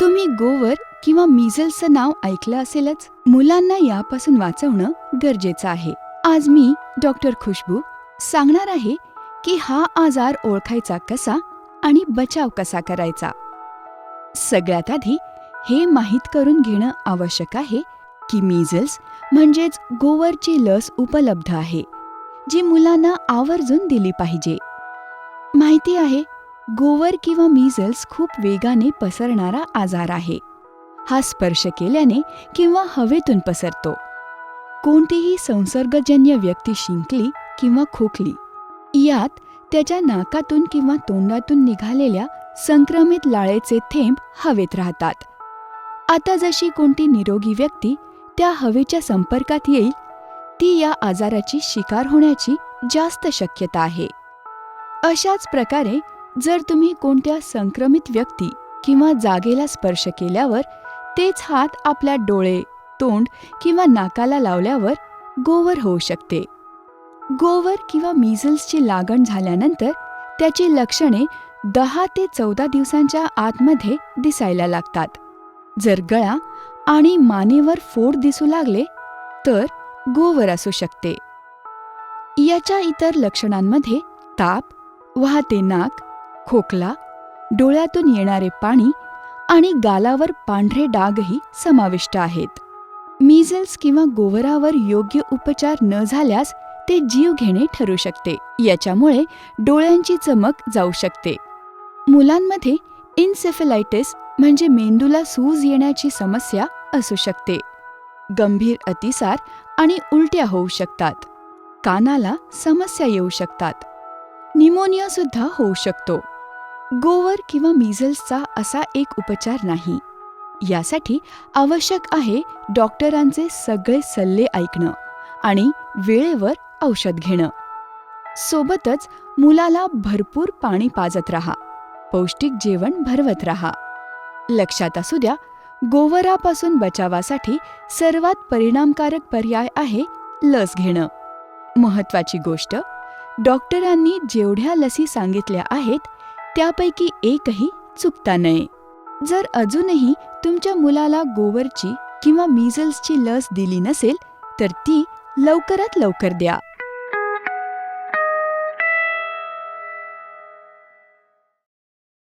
तुम्ही गोवर किंवा मिझल्सचं नाव ऐकलं असेलच? मुलांना यापासून वाचवणं गरजेचं आहे. आज मी डॉक्टर खुशबू सांगणार आहे की हा आजार ओळखायचा कसा आणि बचाव कसा करायचा. सगळ्यात आधी हे माहीत करून घेणं आवश्यक आहे की मिझल्स म्हणजेच गोवरची लस उपलब्ध आहे जी मुलांना आवर्जून दिली पाहिजे. माहिती आहे गोवर किंवा मिझल्स खूप वेगाने पसरणारा आजार आहे. हा स्पर्श केल्याने किंवा हवेतून पसरतो. कोणतीही संसर्गजन्य व्यक्ती शिंकली किंवा खोकली यात त्याच्या नाकातून किंवा तोंडातून निघालेल्या संक्रमित लाळेचे थेंब हवेत राहतात. आता जशी कोणती निरोगी व्यक्ती त्या हवेच्या संपर्कात येईल ती या आजाराची शिकार होण्याची जास्त शक्यता आहे. अशाच प्रकारे जर तुम्ही कोणत्या संक्रमित व्यक्ती किंवा जागेला स्पर्श केल्यावर तेच हात आपल्या डोळे तोंड किंवा नाकाला लावल्यावर गोवर होऊ शकते. गोवर किंवा मिझल्सची लागण झाल्यानंतर त्याची लक्षणे दहा ते चौदा दिवसांच्या आतमध्ये दिसायला लागतात. जर गळा आणि मानेवर फोड दिसू लागले तर गोवर असू शकते. याच्या इतर लक्षणांमध्ये ताप वाहते नाक खोकला डोळ्यातून येणारे पाणी आणि गालावर पांढरे डागही समाविष्ट आहेत. मिझल्स किंवा गोवरावर योग्य उपचार न झाल्यास ते जीव घेणे ठरू शकते. याच्यामुळे डोळ्यांची चमक जाऊ शकते. मुलांमध्ये इन्सेफेलायटिस म्हणजे मेंदूला सूज येण्याची समस्या असू शकते. गंभीर अतिसार आणि उलट्या होऊ शकतात. कानाला समस्या येऊ शकतात. निमोनियासुद्धा होऊ शकतो. गोवर किंवा मिझल्सचा असा एक उपचार नाही. यासाठी आवश्यक आहे डॉक्टरांचे सगळे सल्ले ऐकणं आणि वेळेवर औषध घेणं. सोबतच मुलाला भरपूर पाणी पाजत राहा पौष्टिक जेवण भरवत राहा. लक्षात असू द्या गोवरापासून बचावासाठी सर्वात परिणामकारक पर्याय आहे लस घेणं. महत्वाची गोष्ट डॉक्टरांनी जेवढ्या लसी सांगितल्या आहेत त्यापैकी एकही चुकता नये जर अजूनही तुमच्या मुलाला गोवरची किंवा मिझल्सची लस दिली नसेल तर ती लवकरात लवकर द्या.